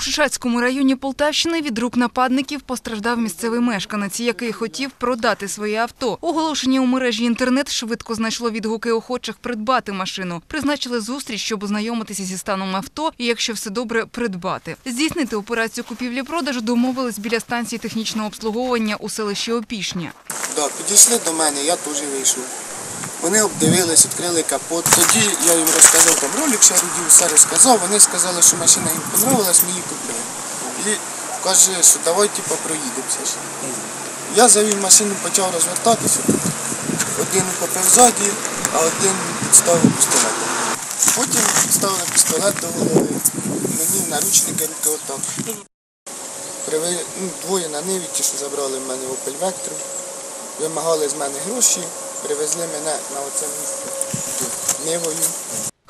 Шишацькому районі Полтавщини від рук нападників постраждав місцевий мешканець, який хотів продати своє авто. Оголошення у мережі інтернет швидко знайшло відгуки охочих придбати машину. Призначили зустріч, щоб ознайомитися зі станом авто і, якщо все добре, придбати. Здійснити операцію купівлі-продажу домовились біля станції технічного обслуговування у селищі Опішня. Підійшли до мене, я теж вийшов. Вони обдивились, відкрили капот. Тоді я їм розказав, там ролик ще родів, все розказав. Вони сказали, що машина їм понравилась, ми її купили. І каже, що давай типу, проїдемося. Я завів машину, почав розвертатися. Один попив ззаді, а один підставив пістолет. Потім підставили пістолет до голови. Мені наручники руки отак. Приви... ну, двоє на ниві, ті, що забрали в мене Opel Vectra. Вимагали з мене гроші, привезли мене на оце місце тут, нивою.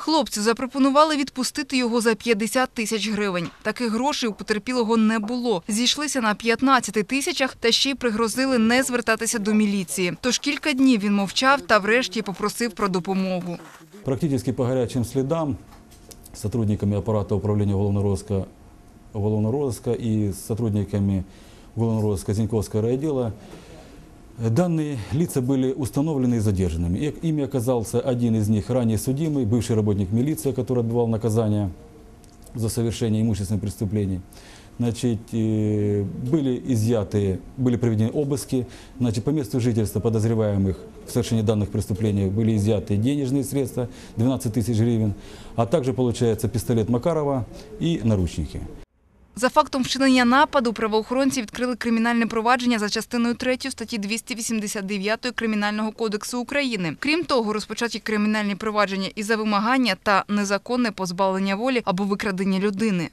Хлопцю запропонували відпустити його за 50 тисяч гривень. Таких грошей у потерпілого не було. Зійшлися на 15 тисячах та ще й пригрозили не звертатися до міліції. Тож кілька днів він мовчав та врешті попросив про допомогу. Практически по горячим следам с сотрудниками аппарата управления уголовного розыска, уголовного розыска и с сотрудниками уголовного розыска Зиньковского райотдела э, данные лица были установлены и задержанными. Ими оказался один из них ранее судимый, бывший работник милиции, который отбывал наказание за совершение имущественных преступлений. Значит, э, были изъяты, были проведены обыски. Значит, по месту жительства подозреваемых в совершении данных преступлений были изъяты денежные средства, 12 тысяч гривен, а также, получается, пистолет Макарова и наручники. За фактом вчинення нападу правоохоронці відкрили кримінальне провадження за частиною 3 статті 289 Кримінального кодексу України. Крім того, розпочаті кримінальні провадження і за вимагання та незаконне позбавлення волі або викрадення людини.